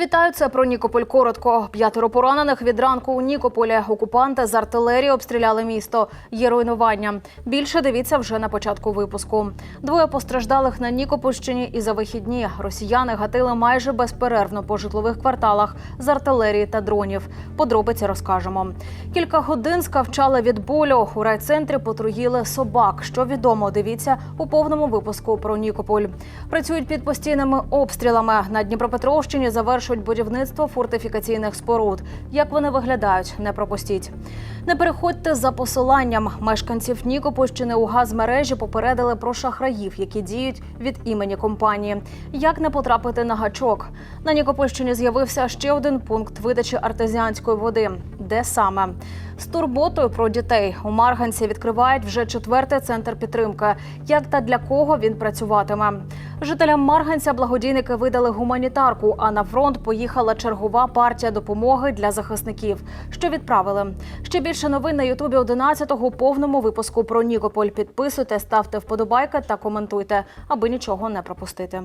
Вітаю, це про Нікополь коротко. П'ятеро поранених від ранку у Нікополі. Окупанти з артилерії обстріляли місто. Є руйнування. Більше дивіться вже на початку випуску. Двоє постраждалих на Нікопольщині і за вихідні росіяни гатили майже безперервно по житлових кварталах з артилерії та дронів. Подробиці розкажемо. Кілька годин скавчали від болю. У райцентрі потруїли собак. Що відомо, дивіться у повному випуску про Нікополь. Працюють під постійними обстрілами на Дніпропетровщині. Завершують будівництво фортифікаційних споруд. Як вони виглядають, не пропустіть. Не переходьте за посиланням. Мешканців Нікопольщини у газмережі попередили про шахраїв, які діють від імені компанії. Як не потрапити на гачок? На Нікопольщині з'явився ще один пункт видачі артезіанської води. Де саме? З турботою про дітей у Марганці відкривають вже четвертий центр підтримки. Як та для кого він працюватиме? Жителям Марганця благодійники видали гуманітарку, а на фронт поїхала чергова партія допомоги для захисників. Що відправили? Ще більше новин на Ютубі 11-го повному випуску про Нікополь. Підписуйте, ставте вподобайки та коментуйте, аби нічого не пропустити.